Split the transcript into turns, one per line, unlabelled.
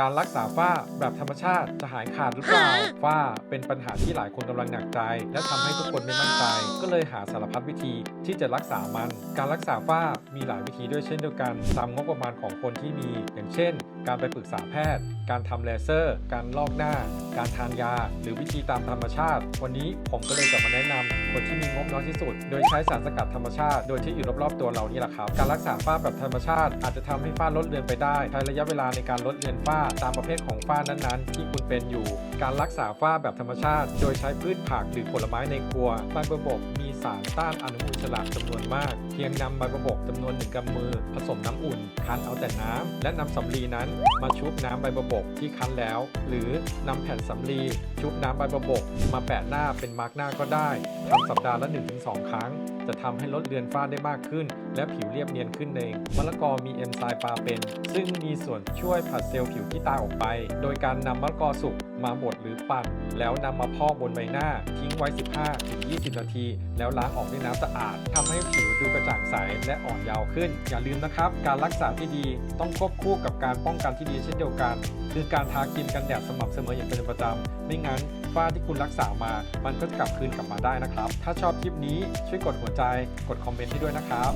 การรักษาฝ้าแบบธรรมชาติจะหายขาดหรือเปล่า ฝ้าเป็นปัญหาที่หลายคนกำลังหนักใจ และทำให้ทุกคนไม่มั่นใจ ก็เลยหาสารพัดวิธีที่จะรักษามัน การรักษาฝ้ามีหลายวิธีด้วยเช่นเดียวกัน ตามงบประมาณของคนที่มี อย่างเช่น การไปปรึกษาแพทย์ การทำเลเซอร์ การลอกหน้า การทานยา หรือวิธีตามธรรมชาติ วันนี้ผมก็เลยจะมาแนะนำคนที่มีง บน้อยที่สุด โดยใช้สารสกัดธรรมชาติ โดยที่อยู่รอบๆตัวเรานี่แหละครับ การรักษาฝ้าแบบธรรมชาติ อาจจะทำให้ฝ้าลดเลือนไปได้ใช้ระยะเวลาในการลดเลือนฝ้าตามประเภทของฝ้านั้นๆ ที่คุณเป็นอยู่ การรักษาฝ้าแบบธรรมชาติ โดยใช้พืชผักหรือผลไม้ในครัวบางระบบมี สารต้านอนุมูลอิสระจำนวนมาก เพียงนำใบบัวบกจำนวนหนึ่งกำมือ ผสมน้ำอุ่น คั้นเอาแต่น้ำ และนำสำลีนั้นมาชุบน้ำใบบัวบกที่คั้นแล้ว หรือนำแผ่นสำลีชุบน้ำใบบัวบก มาแปะหน้าเป็นมาร์กหน้าก็ได้ทำสัปดาห์ละ 1-2 ครั้ง จะทำให้ลดเลือนฝ้าได้มากขึ้น และผิวเรียบเนียนขึ้นเองมะละกอมีเอนไซม์ปาเป็น ซึ่งมีส่วนช่วยผัดเซลล์ผิวที่ตายออกไป โดยการนำมะละกอสุกมาบดหรือปั่นแล้วนำมาพอกบนใบหน้า ทิ้งไว้ 15-20 นาที แล้วล้างออกด้วยน้ำสะอาดทำให้ผิวดูกระจ่างใสและอ่อนเยาว์ขึ้น อย่าลืมนะครับ การรักษาที่ดีต้องควบคู่กับการป้องกันที่ดีเช่นเดียวกัน คือการทาครีมกันแดดสม่ำเสมออย่างเป็นประจำไม่งั้นฝ้าที่คุณรักษามา มันก็จะกลับคืนกลับมาได้นะครับ ถ้าชอบคลิปนี้ช่วยกดหัวใจกดคอมเมนต์ให้ด้วยนะครับ